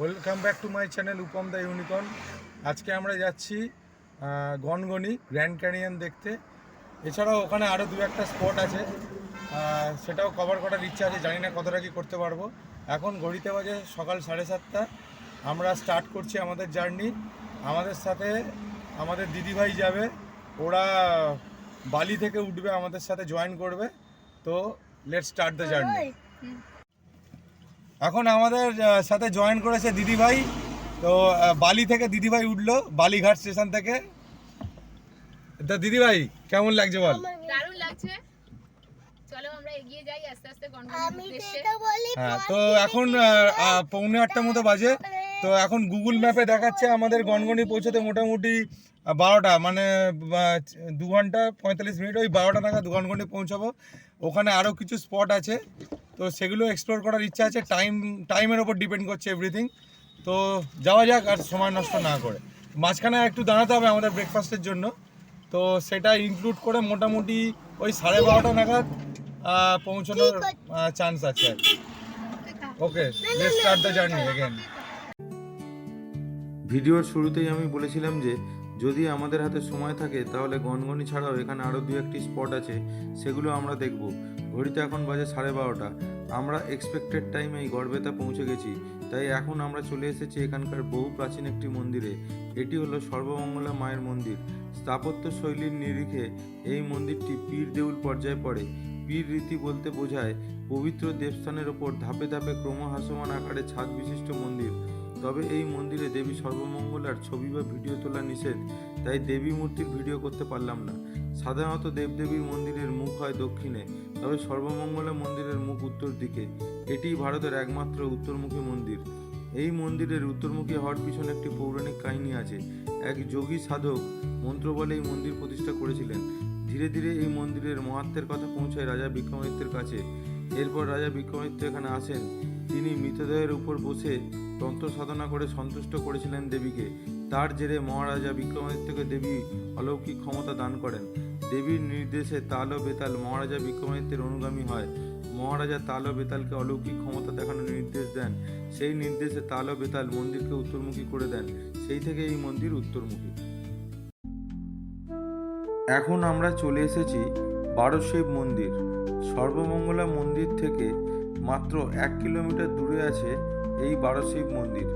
Welcome back to my channel Upam the unicorn আজকে আমরা যাচ্ছি গনগনি গ্র্যান্ড ক্যানিয়ন দেখতে। এছাড়াও ওখানে আরও দু একটা স্পট আছে। সেটাও কভার করার ইচ্ছা আছে, জানি না কতটা কি করতে পারব। এখন ঘড়িতে বাজে সকাল সাড়ে সাতটা। আমরা স্টার্ট করছি আমাদের জার্নি আমাদের সাথে আমাদের দিদিভাই যাবে। ওরা বালি থেকে উঠবে, আমাদের সাথে জয়েন করবে। তো লেট স্টার্ট দ্য জার্নি এখন আমাদের সাথে জয়েন করেছে দিদিভাই। তো বালি থেকে দিদিভাই উঠল বালিঘাট স্টেশন থেকে। তো দিদিভাই কেমন লাগছে বল? দারুণ লাগছে। চলো আমরা এগিয়ে যাই আস্তে আস্তে হ্যাঁ তো এখন পৌনে আটটা মতো বাজে। তো এখন গুগল ম্যাপে দেখাচ্ছে আমাদের গনগনি পৌঁছতে মোটামুটি বারোটা মানে দু ঘণ্টা পঁয়তাল্লিশ মিনিট ওই বারোটা নাগাদ গনগনি পৌঁছাবো। ওখানে আরও কিছু স্পট আছে। তো সেগুলো এক্সপ্লোর করার ইচ্ছা আছে টাইম টাইমের ওপর ডিপেন্ড করছে এভরিথিং তো যাওয়া যাক আর সময় নষ্ট না করে মাঝখানে একটু দাঁড়াতে হবে আমাদের ব্রেকফাস্টের জন্য তো সেটা ইনক্লুড করে মোটামুটি ওই সাড়ে বারোটা নাগাদ আহ, পৌঁছানোর চান্স আছে আর কি okay let's start the journey again ভিডিওর শুরুতেই আমি বলেছিলাম যে যদি আমাদের হাতে সময় থাকে, তাহলে গনগনি ছাড়াও এখানে আরও দু একটি স্পট আছে, সেগুলো আমরা দেখব। ঘড়িতে এখন বাজে সাড়ে বারোটা। আমরা এক্সপেক্টেড টাইমেই গড়বেতা পৌঁছে গেছি। তাই এখন আমরা চলে এসেছি এখানকার বহু প্রাচীন একটি মন্দিরে। এটি হলো সর্বমঙ্গলা মায়ের মন্দির। স্থাপত্য শৈলীর নিরিখে এই মন্দিরটি পীর দেউল পর্যায়ে পড়ে। পীর রীতি বলতে বোঝায়, পবিত্র দেবস্থানের ওপর ধাপে ধাপে ক্রমহাসমান আকারে ছাদ বিশিষ্ট মন্দির। তবে এই মন্দিরে দেবী সর্বমঙ্গলার ছবি বা ভিডিও তোলা নিষেধ, তাই দেবী মূর্তির ভিডিও করতে পারলাম না। সাধারণত দেবদেবীর মন্দিরের মুখ হয় দক্ষিণে, তবে সর্বমঙ্গলা মন্দিরের মুখ উত্তর দিকে। এটি ভারতের একমাত্র উত্তরমুখী মন্দির। এই মন্দিরের উত্তরমুখী হওয়ার পিছনে একটি পৌরাণিক কাহিনী আছে। এক যোগী সাধক মন্ত্র বলে এই মন্দির প্রতিষ্ঠা করেছিলেন। ধীরে ধীরে এই মন্দিরের মহাত্মের কথা পৌঁছায় রাজা বিক্রমাদিত্যের কাছে। এরপর রাজা বিক্রমাদিত্য এখানে আসেন। তিনি মৃতদেহের উপর বসে তন্ত্র সাধনা করে সন্তুষ্ট করেছিলেন দেবীকে। তার জেরে মহারাজা বিক্রমাদিত্যকে দেবী অলৌকিক ক্ষমতা দান করেন। দেবীর নির্দেশে তাল ও বেতাল মহারাজা বিক্রমাদিত্যের অনুগামী হয়। মহারাজা তাল ও বেতালকে অলৌকিক ক্ষমতা দেখানোর নির্দেশ দেন। সেই নির্দেশে তাল ও বেতাল মন্দিরকে উত্তরমুখী করে দেন। সেই থেকে এই মন্দির উত্তরমুখী। এখন আমরা চলে এসেছি বারোশিব মন্দির। সর্বমঙ্গলা মন্দির থেকে মাত্র এক কিলোমিটার দূরে আছে এই বারোশিব মন্দির।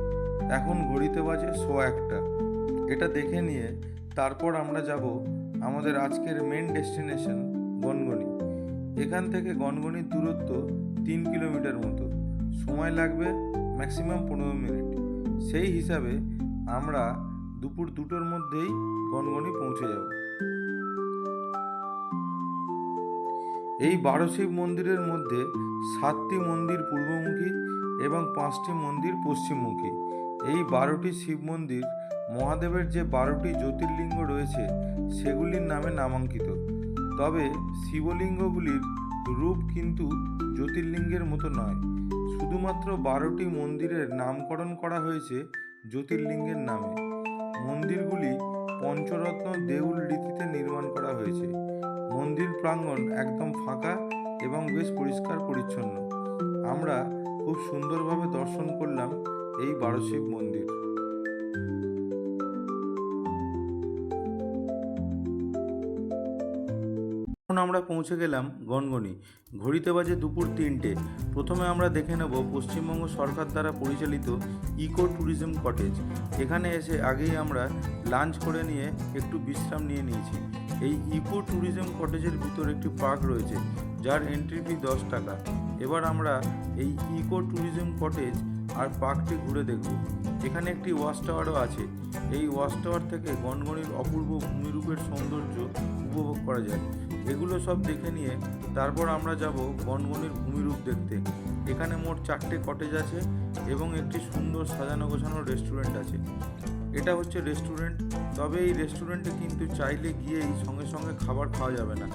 এখন ঘড়িতে বাজে শো একটা। এটা দেখে নিয়ে তারপর আমরা যাব আমাদের আজকের মেন ডেস্টিনেশন গনগনি। এখান থেকে গনগনির দূরত্ব তিন কিলোমিটার মতো। সময় লাগবে ম্যাক্সিমাম পনেরো মিনিট। সেই হিসাবে আমরা দুপুর দুটোর মধ্যেই গনগনি পৌঁছে যাব। এই বারো শিব মন্দিরের মধ্যে সাতটি মন্দির পূর্বমুখী এবং পাঁচটি মন্দির পশ্চিমমুখী। এই বারোটি শিব মন্দির মহাদেবের যে বারোটি জ্যোতির্লিঙ্গ রয়েছে, সেগুলির নামে নামাঙ্কিত। তবে শিবলিঙ্গগুলির রূপ কিন্তু জ্যোতির্লিঙ্গের মতো নয়। শুধুমাত্র বারোটি মন্দিরের নামকরণ করা হয়েছে জ্যোতির্লিঙ্গের নামে। মন্দিরগুলি পঞ্চরত্ন দেউল রীতিতে নির্মাণ করা হয়েছে। মন্দির প্রাঙ্গণ একদম ফাঁকা এবং বেশ পরিষ্কার পরিচ্ছন্ন। আমরা খুব সুন্দরভাবে দর্শন করলাম এই বারোশিব মন্দির। আমরা পৌঁছে গেলাম গনগনি। ঘড়িতে বাজে দুপুর তিনটে। প্রথমে আমরা দেখে নেব পশ্চিমবঙ্গ সরকার দ্বারা পরিচালিত ইকো ট্যুরিজম কটেজ। এখানে এসে আগেই আমরা লাঞ্চ করে নিয়ে একটু বিশ্রাম নিয়ে নিয়েছি। এই ইকো ট্যুরিজম কটেজের ভিতর একটি পার্ক রয়েছে, যার এন্ট্রি ফি দশ টাকা। এবার আমরা এই ইকো ট্যুরিজম কটেজ আর পার্কটি ঘুরে দেখব। এখানে একটি ওয়াচ টাওয়ারও আছে। এই ওয়াচ টাওয়ার থেকে গনগনির অপূর্ব ভূমিরূপের সৌন্দর্য উপভোগ করা যায়। এগুলো সব দেখে নিয়ে তারপর আমরা যাব গনগনির ভূমিরূপ দেখতে। এখানে মোট চারটে কটেজ আছে এবং একটি সুন্দর সাজানো গোছানো রেস্টুরেন্ট আছে। এটা হচ্ছে রেস্টুরেন্ট তবে এই রেস্টুরেন্টে কিন্তু চাইলে গিয়েই সঙ্গে সঙ্গে খাবার খাওয়া যাবে না।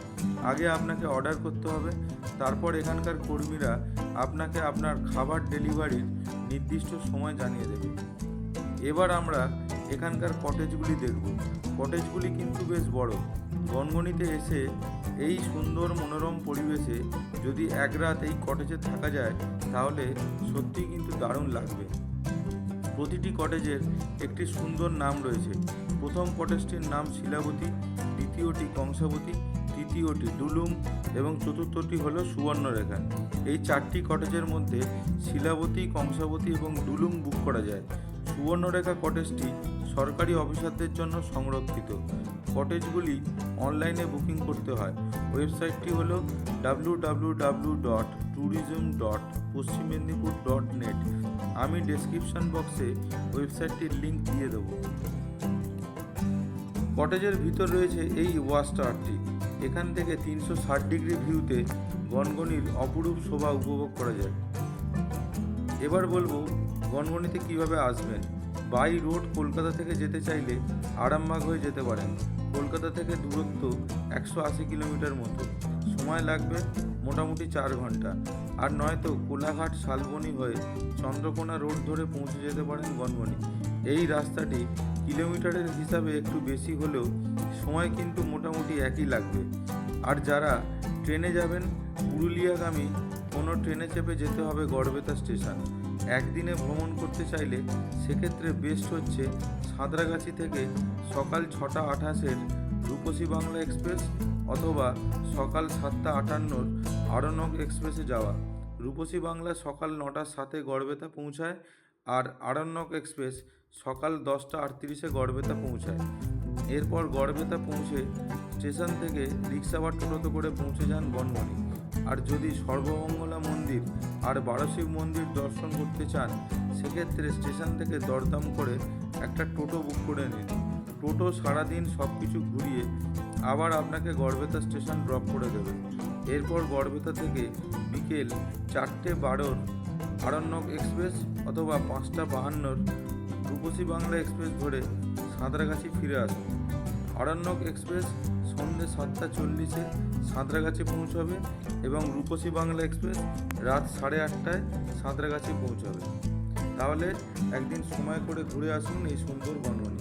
আগে আপনাকে অর্ডার করতে হবে, তারপর এখানকার কর্মীরা আপনাকে আপনার খাবার ডেলিভারির নির্দিষ্ট সময় জানিয়ে দেবে। এবার আমরা এখানকার কটেজগুলি দেখব। কটেজগুলি কিন্তু বেশ বড়। গনগনিতে এসে এই সুন্দর মনোরম পরিবেশে যদি এক রাত এই কটেজে থাকা যায়, তাহলে সত্যিই কিন্তু দারুণ লাগবে। প্রতিটি কটেজের একটি সুন্দর নাম রয়েছে। প্রথম কটেজটির নাম শিলাবতী, দ্বিতীয়টি কংসাবতী, তৃতীয়টি ডুলুম এবং চতুর্থটি হলো সুবর্ণরেখা। এই চারটি কটেজের মধ্যে শিলাবতী, কংসাবতী এবং ডুলুম বুক করা যায়। সুবর্ণরেখা কটেজটি সরকারি অফিসারদের জন্য সংরক্ষিত। কটেজগুলি অনলাইনে বুকিং করতে হয়। ওয়েবসাইটটি হল W W W dot tourism dot Paschim Medinipur dot net. আমি ডেসক্রিপশন বক্সে ওয়েবসাইটটির লিঙ্ক দিয়ে দেব। কটেজের ভিতর রয়েছে এই ওয়াচ টাওয়ারটি এখান থেকে তিনশো ষাট ডিগ্রি ভিউতে গনগনির অপরূপ শোভা উপভোগ করা যায়। এবার বলব গনগনিতে কীভাবে আসবেন। বাই রোড কলকাতা থেকে যেতে চাইলে আরামবাগ হয়ে যেতে পারেন। কলকাতা থেকে দূরত্ব একশো আশি কিলোমিটার মতো। সময় লাগবে মোটামুটি চার ঘণ্টা। আর নয়তো কোলাঘাট শালবনি হয়ে চন্দ্রকোনা রোড ধরে পৌঁছে যেতে পারেন গনগনি এই রাস্তাটি কিলোমিটারের হিসাবে একটু বেশি হলেও সময় কিন্তু মোটামুটি একই লাগবে। আর যারা ট্রেনে যাবেন, পুরুলিয়াগামী কোনো ট্রেনে চেপে যেতে হবে গড়বেতা স্টেশন। একদিনে ভ্রমণ করতে চাইলে সেক্ষেত্রে বেস্ট হচ্ছে সাঁতরাগাছি থেকে সকাল ছটা আঠাশের রূপসী বাংলা এক্সপ্রেস অথবা সকাল সাতটা আটান্নর আরণ্যক এক্সপ্রেসে যাওয়া। রূপসী বাংলা সকাল নটার সাথে গড়বেতা পৌঁছায় আর আরণ্যক এক্সপ্রেস সকাল দশটা আটত্রিশে গড়বেতা পৌঁছায়। এরপর গড়বেতা পৌঁছে স্টেশন থেকে রিক্সা বা টোটোতে করে পৌঁছে যান বনবনি আর যদি সর্বমঙ্গলা মন্দির আর বারশিব মন্দির দর্শন করতে চান, সেক্ষেত্রে স্টেশন থেকে দরদাম করে একটা টোটো বুক করে নিন। টোটো সারাদিন সব কিছু ঘুরিয়ে আবার আপনাকে গড়বেতা স্টেশন ড্রপ করে দেবে। এরপর গড়বেতা থেকে বিকেল চারটে বারোর আরণ্যক এক্সপ্রেস অথবা পাঁচটা বাহান্নর রূপসী বাংলা এক্সপ্রেস ধরে সাঁতরাগাছি ফিরে আসুন। আরণ্যক এক্সপ্রেস সন্ধ্যে সাতটা চল্লিশে সাঁতরাগাছি পৌঁছাবে এবং রূপসী বাংলা এক্সপ্রেস রাত সাড়ে আটটায় সাঁতরাগাছি পৌঁছাবে। তাহলে একদিন সময় করে ঘুরে আসুন এই সুন্দর বনবনি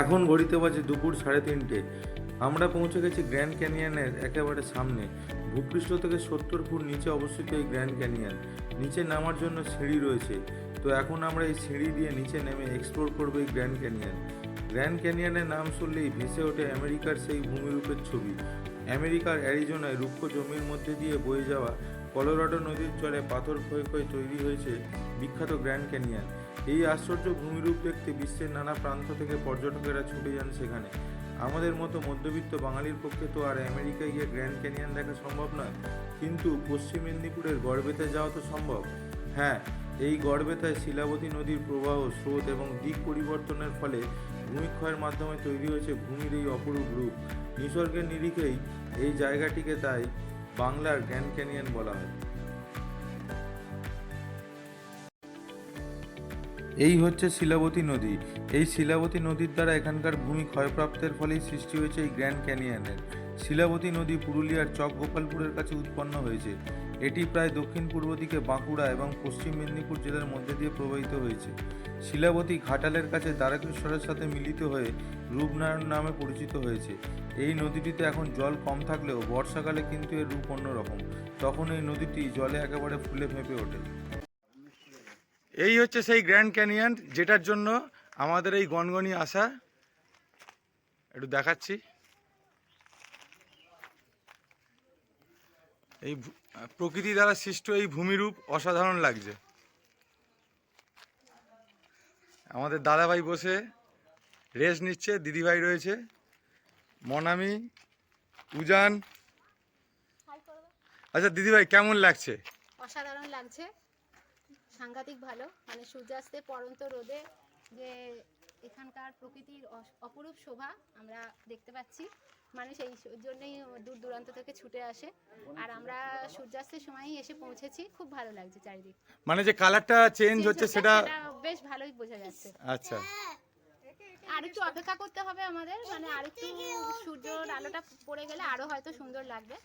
এখন ঘড়িতে বাজে দুপুর সাড়ে তিনটে। আমরা পৌঁছে গেছি গ্র্যান্ড ক্যানিয়নের একেবারে সামনে। ভূপৃষ্ঠ থেকে সত্তর ফুট নিচে অবস্থিত এই গ্র্যান্ড ক্যানিয়ন। নিচে নামার জন্য সিঁড়ি রয়েছে। তো এখন আমরা এই সিঁড়ি দিয়ে নিচে নেমে এক্সপ্লোর করব এই গ্র্যান্ড ক্যানিয়ন। গ্র্যান্ড ক্যানিয়নের নাম শুনলেই ভেসে ওঠে আমেরিকার সেই ভূমিরূপের ছবি। আমেরিকার অ্যারিজোনায় রুক্ষ জমির মধ্যে দিয়ে বয়ে যাওয়া কলোরাডো নদীর জলে পাথর ক্ষয়ে ক্ষয়ে তৈরি হয়েছে বিখ্যাত গ্র্যান্ড ক্যানিয়ন। এই আশ্চর্য ভূমিরূপ দেখতে বিশ্বের নানা প্রান্ত থেকে পর্যটকেরা ছুটে যান সেখানে। আমাদের মতো মধ্যবিত্ত বাঙালির পক্ষে তো আর আমেরিকায় গিয়ে গ্র্যান্ড ক্যানিয়ন দেখা সম্ভব নয়। কিন্তু পশ্চিম মেদিনীপুরের গড়বেতে যাওয়া তো সম্ভব। হ্যাঁ এই গড়বেতায় শিলাবতী নদীর প্রবাহ, স্রোত এবং দিক পরিবর্তনের ফলে ভূমিক্ষয়ের মাধ্যমে তৈরি হয়েছে ভূমির এই অপরূপ রূপ। নিসর্গের নিরিখেই এই জায়গাটিকে তাই বাংলার গ্র্যান্ড ক্যানিয়ন বলা হয়। এই হচ্ছে শিলাবতী নদী। এই শিলাবতী নদীর দ্বারা এখানকার ভূমি ক্ষয়প্রাপ্তের ফলেই সৃষ্টি হয়েছে এই গ্র্যান্ড ক্যানিয়নের। শিলাবতী নদী পুরুলিয়ার চক গোপালপুরের কাছে উৎপন্ন হয়েছে। এটি প্রায় দক্ষিণ পূর্ব দিকে বাঁকুড়া এবং পশ্চিম মেদিনীপুর জেলার মধ্যে দিয়ে প্রবাহিত হয়েছে। শিলাবতী ঘাটালের কাছে দ্বারকেশ্বরের সাথে মিলিত হয়ে রূপনারায়ণ নামে পরিচিত হয়েছে। এই নদীটিতে এখন জল কম থাকলেও বর্ষাকালে কিন্তু এর রূপ অন্যরকম। তখন এই নদীটি জলে একেবারে ফুলে ফেঁপে ওঠে। এই হচ্ছে সেই গ্র্যান্ড ক্যানিয়ন যেটার জন্য আমাদের এই গনগনি আসা। একটু দেখাচ্ছি। এই প্রকৃতি দ্বারা সৃষ্ট এই ভূমিরূপ অসাধারণ লাগছে। আমাদের দাদাভাই বসে রেস্ট নিচ্ছে দিদিভাই রয়েছে। মনামি উজান। আচ্ছা দিদিভাই কেমন লাগছে? অসাধারণ লাগছে। সাংঘাতিক ভালো। মানে সূর্যাস্তে পরন্ত রোদে যে এখানকার প্রকৃতির অপরূপ শোভা আমরা দেখতে পাচ্ছি। মানুষ এই জন্যই দূর দূরান্ত থেকে ছুটে আসে। আর আমরা সূর্যাস্তের সময়ই এসে পৌঁছেছি। খুব ভালো লাগছে চারিদিক। মানে যে কালারটা চেঞ্জ হচ্ছে সেটা বেশ ভালোই বোঝা যাচ্ছে। আচ্ছা। আর একটু অপেক্ষা করতে হবে আমাদের। মানে আরেকটু সূর্যর আলোটা পড়ে গেলে আরও হয়তো সুন্দর লাগবে।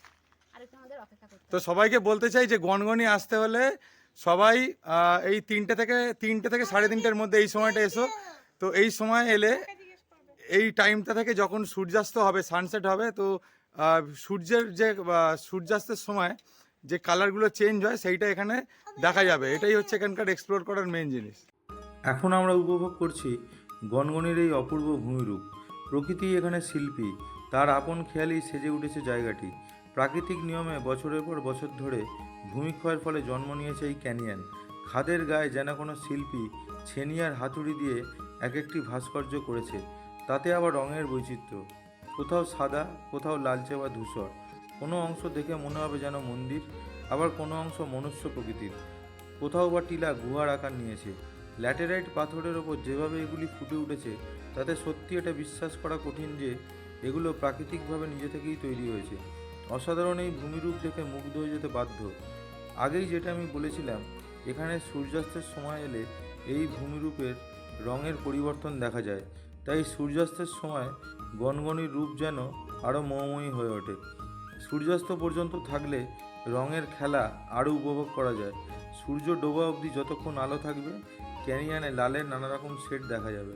আর একটু আমাদের অপেক্ষা করতে হবে। তো সবাইকে বলতে চাই যে গনগনি আসতে হলে সবাই এই তিনটে থেকে তিনটে থেকে সাড়ে তিনটের মধ্যে এই সময়টা এসো। তো এই সময় এলে এই টাইমটা থেকে যখন সূর্যাস্ত হবে সানসেট হবে, তো সূর্যের যে সূর্যাস্তের সময় যে কালারগুলো চেঞ্জ হয়, সেইটা এখানে দেখা যাবে। এটাই হচ্ছে এখানকার এক্সপ্লোর করার মেন জিনিস। এখন আমরা উপভোগ করছি গনগনির এই অপূর্ব ভূমিরূপ। প্রকৃতি এখানে শিল্পী। তার আপন খেয়ালেই সেজে উঠেছে জায়গাটি। প্রাকৃতিক নিয়মে বছরের পর বছর ধরে ভূমিক্ষয়ের ফলে জন্ম নিয়েছে এই ক্যানিয়ন। খাদের গায়ে যেন কোনো শিল্পী ছেনিয়ার হাতুড়ি দিয়ে এক একটি ভাস্কর্য করেছে, তাতে আবার রঙের বৈচিত্র্য। কোথাও সাদা, কোথাও লালচে বা ধূসর। কোনো অংশ দেখে মনে হবে যেন মন্দির, আবার কোনো অংশ মনুষ্য প্রকৃতির। কোথাও বা টিলা গুহার আকার নিয়েছে। ল্যাটেরাইট পাথরের ওপর যেভাবে এগুলি ফুটে উঠেছে, তাতে সত্যি এটা বিশ্বাস করা কঠিন যে এগুলো প্রাকৃতিকভাবে নিজে থেকেই তৈরি হয়েছে। অসাধারণ এই ভূমিরূপ দেখে মুগ্ধ হয়ে যেতে বাধ্য। আগেই যেটা আমি বলেছিলাম, এখানে সূর্যাস্তের সময় এলে এই ভূমিরূপের রঙের পরিবর্তন দেখা যায়। তাই সূর্যাস্তের সময় গনগনির রূপ যেন আরও মোহময়ী হয়ে ওঠে। সূর্যাস্ত পর্যন্ত থাকলে রঙের খেলা আরও উপভোগ করা যায়। সূর্য ডোবা অবধি যতক্ষণ আলো থাকবে, ক্যানিয়ানে লালের নানা রকম শেড দেখা যাবে।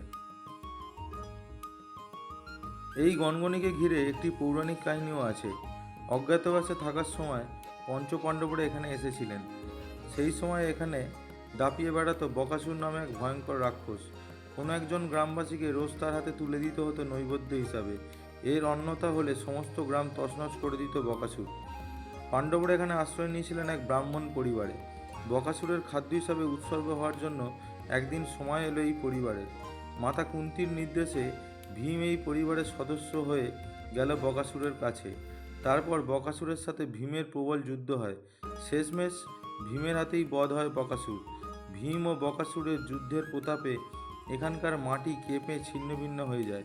এই গনগনিকে ঘিরে একটি পৌরাণিক কাহিনীও আছে। অজ্ঞাতবাসে থাকার সময় পঞ্চপাণ্ডবরা এখানে এসেছিলেন। সেই সময় এখানে দাপিয়ে বেড়াতো বকাসুর নামে এক ভয়ঙ্কর রাক্ষস। কোনো একজন গ্রামবাসীকে রোজ তার হাতে তুলে দিতে হতো নৈবেদ্য হিসাবে। এর অন্যতা হলে সমস্ত গ্রাম তছনছ করে দিত বকাসুর। পাণ্ডবরা এখানে আশ্রয় নিয়েছিলেন এক ব্রাহ্মণ পরিবারে। বকাসুরের খাদ্য হিসাবে উৎসর্গ হওয়ার জন্য একদিন সময় এলো এই পরিবারের। মাতা কুন্তির নির্দেশে ভীম এই পরিবারের সদস্য হয়ে গেল বকাসুরের কাছে। তারপর বকাসুরের সাথে ভীমের প্রবল যুদ্ধ হয়। শেষমেশ ভীমের হাতেই বধ হয় বকাসুর। ভীম ও বকাসুরের যুদ্ধের প্রতাপে এখানকার মাটি কেঁপে ছিন্নভিন্ন হয়ে যায়।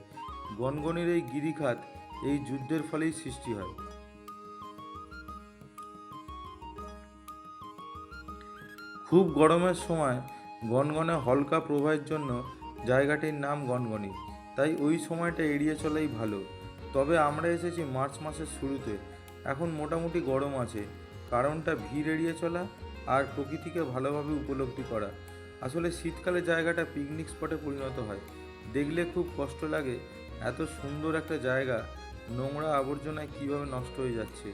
গনগনির এই গিরিখাত এই যুদ্ধের ফলেই সৃষ্টি হয়। খুব গরমের সময় গনগনে হালকা প্রবাহের জন্য জায়গাটির নাম গনগনি তাই ওই সময়টা এড়িয়ে চলাই ভালো। তবে আমরা এসেছি মার্চ মাসের শুরুতে। এখন মোটামুটি গরম আছে। কারণটা ভিড় এড়িয়ে চলা আর প্রকৃতিকে ভালোভাবে উপলব্ধি করা। আসলে শীতকালে জায়গাটা পিকনিক স্পটে পরিণত হয়। দেখলে খুব কষ্ট লাগে এত সুন্দর একটা জায়গা, নোংরা আবর্জনায় কীভাবে নষ্ট হয়ে যাচ্ছে।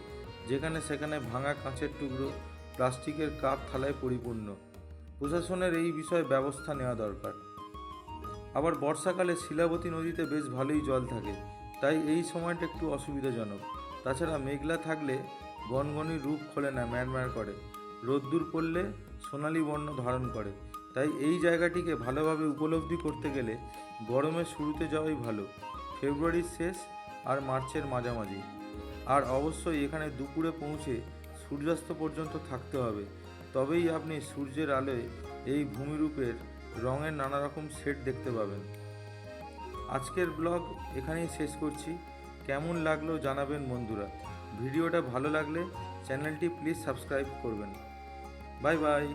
যেখানে সেখানে ভাঙা কাঁচের টুকরো, প্লাস্টিকের কাপ থালায় পরিপূর্ণ। প্রশাসনের এই বিষয়ে ব্যবস্থা নেওয়া দরকার। আবার বর্ষাকালে শিলাবতী নদীতে বেশ ভালোই জল থাকে। তাই এই সময়টা একটু অসুবিধাজনক। তাছাড়া মেঘলা থাকলে গনগনির রূপ খোলে না ম্যারম্যার করে। রোদ্দুর পড়লে সোনালি বর্ণ ধারণ করে। তাই এই জায়গাটিকে ভালোভাবে উপলব্ধি করতে গেলে গরমের শুরুতে যাওয়াই ভালো। ফেব্রুয়ারির শেষ আর মার্চের মাঝামাঝি। আর অবশ্যই এখানে দুপুরে পৌঁছে সূর্যাস্ত পর্যন্ত থাকতে হবে। তবেই আপনি সূর্যের আলোয় এই ভূমিরূপের রঙের নানা রকম শেড দেখতে পাবেন। আজকের ব্লগ এখানেই শেষ করছি। কেমন লাগল জানাবেন বন্ধুরা। ভিডিওটা ভালো লাগলে চ্যানেলটি প্লিজ সাবস্ক্রাইব করবেন। Bye bye.